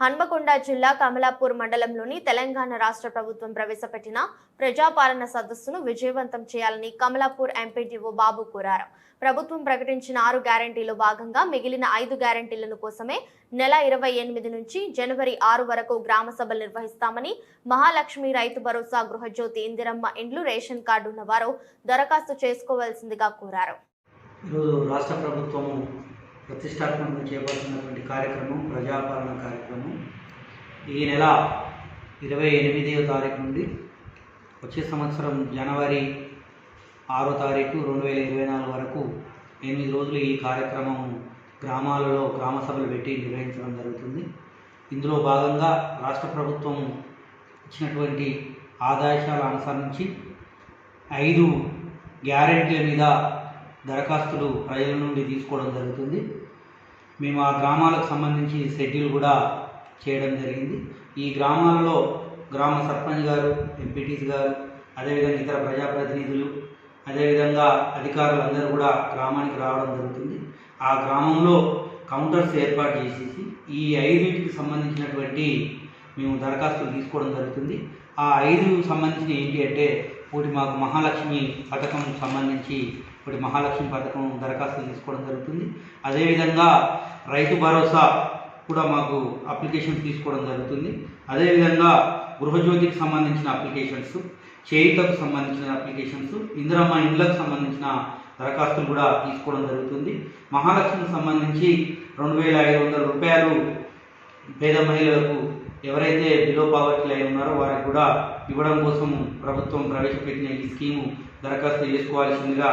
హన్మకొండ జిల్లా కమలాపూర్ మండలంలోని తెలంగాణ రాష్ట్ర ప్రభుత్వం ప్రవేశపెట్టిన ప్రజాపాలన సదస్సును విజయవంతం చేయాలని కమలాపూర్ ఎంపీడీఓ బాబు కోరారు. ప్రభుత్వం ప్రకటించిన ఆరు గ్యారంటీలో భాగంగా మిగిలిన ఐదు గ్యారంటీలను కోసమే నెల ఇరవై ఎనిమిది నుంచి జనవరి ఆరు వరకు గ్రామ సభలు నిర్వహిస్తామని మహాలక్ష్మి రైతు భరోసా గృహజ్యోతి ఇందిరమ్మ ఇండ్లు రేషన్ కార్డు ఉన్నవారు దరఖాస్తు చేసుకోవాల్సిందిగా కోరారు. రాష్ట్ర ప్రభుత్వము ప్రతిష్టాత్మకంగా చేపడుతున్నటువంటి కార్యక్రమం ప్రజాపాలన కార్యక్రమం. ఈ నెల ఇరవై ఎనిమిదవ తారీఖు నుండి వచ్చే సంవత్సరం జనవరి ఆరో తారీఖు రెండు వేల ఇరవై నాలుగు వరకు ఎనిమిది రోజులు ఈ కార్యక్రమం గ్రామాలలో గ్రామ సభలు పెట్టి నిర్వహించడం జరుగుతుంది. ఇందులో భాగంగా రాష్ట్ర ప్రభుత్వం ఇచ్చినటువంటి ఆదేశాల అనుసరించి ఐదు గ్యారెంటీల మీద దరఖాస్తులు ప్రజల నుండి తీసుకోవడం జరుగుతుంది. మేము ఆ గ్రామాలకు సంబంధించి షెడ్యూల్ కూడా చేయడం జరిగింది. ఈ గ్రామాలలో గ్రామ సర్పంచ్ గారు ఎంపీటీస్ గారు అదేవిధంగా ఇతర ప్రజాప్రతినిధులు అదేవిధంగా అధికారులు అందరూ కూడా గ్రామానికి రావడం జరుగుతుంది. ఆ గ్రామంలో కౌంటర్స్ ఏర్పాటు చేసేసి ఈ ఐదుకి సంబంధించినటువంటి మేము దరఖాస్తులు తీసుకోవడం జరుగుతుంది. ఆ ఐదు సంబంధించిన ఏంటి అంటే ఇప్పుడు మాకు మహాలక్ష్మి పథకం సంబంధించి ఇప్పుడు మహాలక్ష్మి పథకం దరఖాస్తు తీసుకోవడం జరుగుతుంది. అదేవిధంగా రైతు భరోసా కూడా మాకు అప్లికేషన్స్ తీసుకోవడం జరుగుతుంది. అదేవిధంగా గృహజ్యోతికి సంబంధించిన అప్లికేషన్స్ చేయుటకు సంబంధించిన అప్లికేషన్స్ ఇందిరమ్మ ఇండ్లకు సంబంధించిన దరఖాస్తులు కూడా తీసుకోవడం జరుగుతుంది. మహాలక్ష్మికి సంబంధించి రెండు వేల ఐదు వందల రూపాయలు పేద మహిళలకు ఎవరైతే బిలో పావర్టీ లైన్ ఉన్నారో వారికి కూడా ఇవ్వడం కోసం ప్రభుత్వం ప్రవేశపెట్టిన ఈ స్కీము దరఖాస్తు చేసుకోవాల్సిందిగా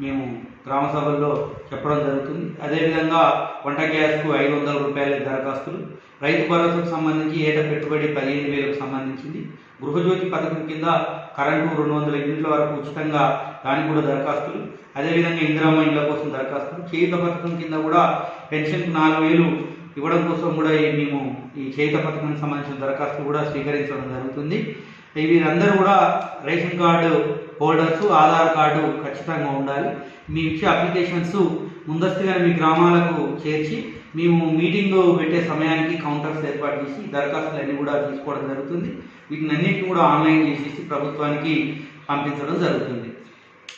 మేము గ్రామ సభల్లో చెప్పడం జరుగుతుంది. అదేవిధంగా వంట గ్యాస్కు ఐదు వందల రూపాయల దరఖాస్తులు రైతు భరోసాకు సంబంధించి ఏట పెట్టుబడి పదిహేను వేలకు సంబంధించింది గృహజ్యోతి పథకం కింద కరెంటు రెండు వందల యూనిట్ల వరకు ఉచితంగా దానికి కూడా దరఖాస్తులు అదేవిధంగా ఇందిరామ ఇళ్ళ కోసం దరఖాస్తులు చేయుత పథకం కింద కూడా పెన్షన్కు నాలుగు వేలు ఇవ్వడం కోసం కూడా మేము ఈ చేయుత పథకానికి సంబంధించిన దరఖాస్తులు కూడా స్వీకరించడం జరుగుతుంది. వీరందరూ కూడా ration card holders Aadhaar card ఖచ్చితంగా ఉండాలి. మీ ఇచ్చే అప్లికేషన్స్ ముందస్తుగా మీ గ్రామాలకు చేర్చి మేము మీటింగ్ పెట్టే సమయానికి కౌంటర్స్ ఏర్పాటు చేసి దరఖాస్తులు అన్నీ కూడా తీసుకోవడం జరుగుతుంది. వీటిని అన్నింటినీ కూడా ఆన్లైన్ చేసేసి ప్రభుత్వానికి పంపించడం జరుగుతుంది.